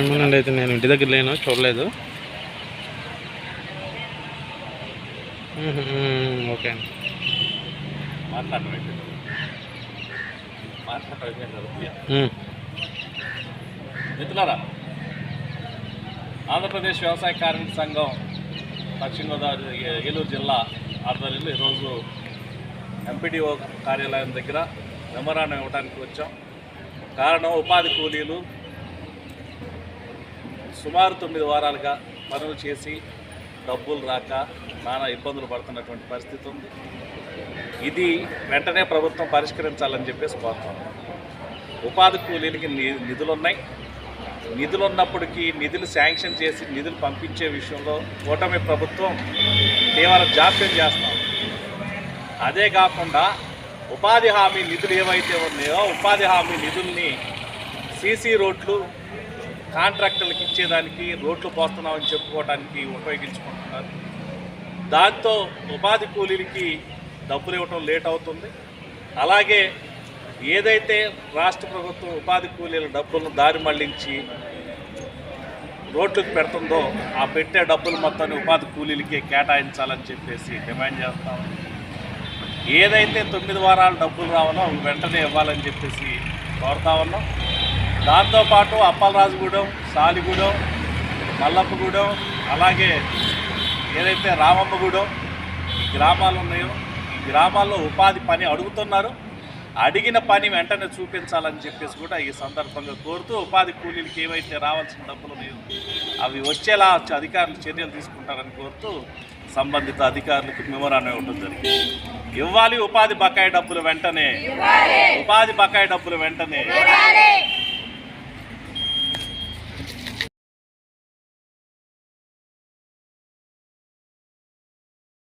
ఏమోనండి అయితే నేను ఇంటి దగ్గర లేను చూడలేదు. ఓకే అండి. మిత్రులారా ఆంధ్రప్రదేశ్ వ్యవసాయ కార్మిక సంఘం పశ్చిమ గోదావరి ఏలూరు జిల్లా ఆధ్వర్యంలో ఈరోజు ఎంపీడీఓ కార్యాలయం దగ్గర మెమరాండం ఇవ్వడానికి వచ్చాం. కారణం ఉపాధి కూలీలు సుమారు తొమ్మిది వారాలుగా పనులు చేసి డబ్బులు రాక నానా ఇబ్బందులు పడుతున్నటువంటి పరిస్థితి ఉంది. ఇది వెంటనే ప్రభుత్వం పరిష్కరించాలని చెప్పేసి కోరుతాం ఉపాధి కూలీలకి ని- నిధులు ఉన్నాయి నిధులు ఉన్నప్పటికీ నిధులు శాంక్షన్ చేసి నిధులు పంపించే విషయంలో కూటమి ప్రభుత్వం తీవ్ర జాప్యం చేస్తాం అదే కాకుండా ఉపాధి హామీ నిధులు ఏవైతే ఉన్నాయో ఉపాధి హామీ నిధుల్ని సీసీ రోడ్లు కాంట్రాక్టర్లకు ఇచ్చేదానికి రోడ్లు పోస్తున్నామని చెప్పుకోవడానికి ఉపయోగించుకుంటున్నారు. దాంతో ఉపాధి కూలీలకి డబ్బులు ఇవ్వటం లేట్ అవుతుంది. అలాగే ఏదైతే రాష్ట్ర ప్రభుత్వం ఉపాధి కూలీల డబ్బులను దారి మళ్ళించి రోడ్లకు పెడుతుందో ఆ పెట్టే డబ్బులు మొత్తాన్ని ఉపాధి కూలీలకి కేటాయించాలని చెప్పేసి డిమాండ్ చేస్తామని ఏదైతే తొమ్మిది వారాల డబ్బులు రావాలో అవి వెంటనే ఇవ్వాలని చెప్పేసి కోరుతా ఉన్నాం. దాంతోపాటు అప్పలరాజుగూడెం సాలిగూడెం మల్లప్పగూడెం అలాగే ఏదైతే రామమ్మగూడెం ఈ గ్రామాలు ఉన్నాయో ఈ గ్రామాల్లో ఉపాధి పని అడుగుతున్నారు. అడిగిన పని వెంటనే చూపించాలని చెప్పేసి కూడా ఈ సందర్భంగా కోరుతూ ఉపాధి కూలీలకి ఏవైతే రావాల్సిన డబ్బులు ఉన్నాయో అవి వచ్చేలా అధికారులు చర్యలు తీసుకుంటారని కోరుతూ సంబంధిత అధికారులకు మెమోరాండం ఇవ్వడం జరిగింది. ఇవ్వాలి ఉపాధి బకాయి డబ్బులు వెంటనే. ఉపాధి బకాయి డబ్బులు వెంటనే.